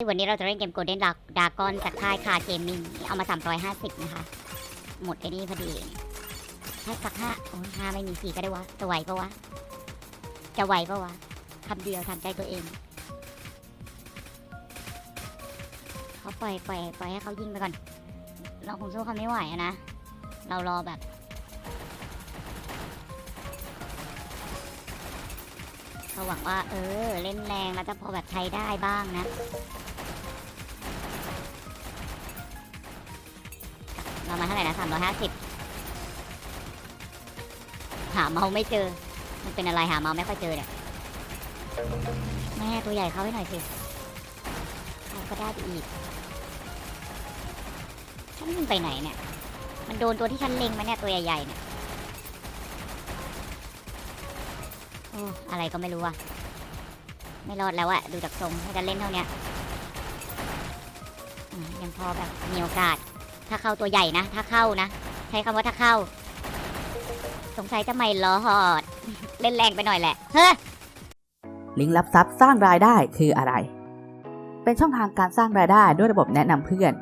วันนี้เราจะเล่นเกม Golden Dark Dragon จากค่ายคาเกมมิ่งเอามา 350 นะคะ หมดไอ้นี่พอดีแค่สักห้าโอ้ยห้าไม่มีสี่ก็ได้วะจะไหวปะวะ จะไหวปะวะคำเดียวทำใจตัวเอง เขาปล่อยปล่อยปล่อยให้เขายิงไปก่อน เราคงสู้เขาไม่ไหวนะ เรารอแบบเขาหวังว่า เออ เล่นแรงแล้วจะพอแบบใช้ได้บ้างนะ เรามาเท่าไหร่นะสามร้อยห้าสิบหาเมาไม่เจอ มันเป็นอะไรหาเมาไม่ค่อยเจอเนี่ยแม่ตัวใหญ่เข้าให้หน่อยสิเขาก็ได้อีก ฉันยิงไปไหนเนี่ย มันโดนตัวที่ฉันเล็งไหมเนี่ยตัวใหญ่ๆเนี่ยโอ้อะไรก็ไม่รู้อะไม่รอดแล้วอะดูจากทรงถ้าจะเล่นเท่านี้ยังพอแบบมีโอกาส ถ้าเข้าตัวใหญ่นะ ถ้าเข้านะ ใช้คำว่าถ้าเข้า สงสัยจะไม่รอหอด เล่นแรงไปหน่อยแหละ เฮ้ยลิงก์รับทรัพย์สร้างรายได้คืออะไร เป็นช่องทางการสร้างรายได้ด้วยระบบแนะนำเพื่อน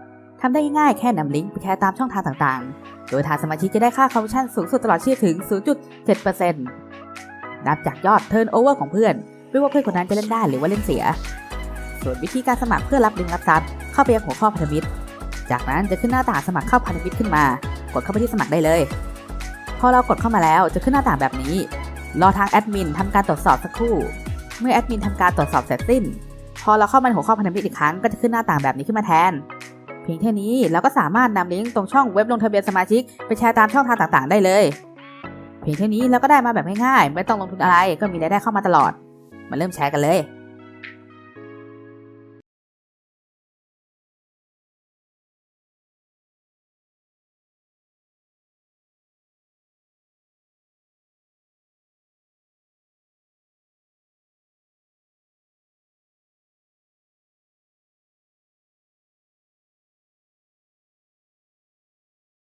ทำได้ง่ายๆแค่นำลิงก์ไปแชร์ตามช่องทางต่างๆ โดยทางสมาชิกจะได้ค่าคอมมิชชั่นสูงสุดตลอดชีพถึง 0.7%นับจากยอดเทิร์นโอเวอร์ของเพื่อน ไม่ว่าเพื่อนคนนั้นจะเล่นได้หรือว่าเล่นเสีย ส่วนวิธีการสมัครเพื่อรับลิงก์รับทรัพย์เข้าไปยังหัวข้อพันธมิตร จากนั้นจะขึ้นหน้าต่างสมัครเข้าพันธมิตรขึ้นมา กดเข้าไปที่สมัครได้เลย พอเรากดเข้ามาแล้วจะขึ้นหน้าต่างแบบนี้ รอทางแอดมินทำการตรวจสอบสักครู่ เมื่อแอดมินทำการตรวจสอบเสร็จสิ้น พอเราเข้ามาในหัวข้อพันธมิตรอีกครั้งก็จะขึ้นหน้าต่างแบบนี้ขึ้นมาแทน เพียงแค่นี้เราก็สามารถนำลิงก์ตรงช่องเว็บลงทะเบียนสมาชิกไปแชร์ตามช่องทางต่างๆ ได้เลย เพียงแค่นี้เราก็ได้มาแบบง่ายๆไม่ต้องลงทุนอะไรก็มีรายได้เข้ามาตลอด มาเริ่มแชร์กันเลย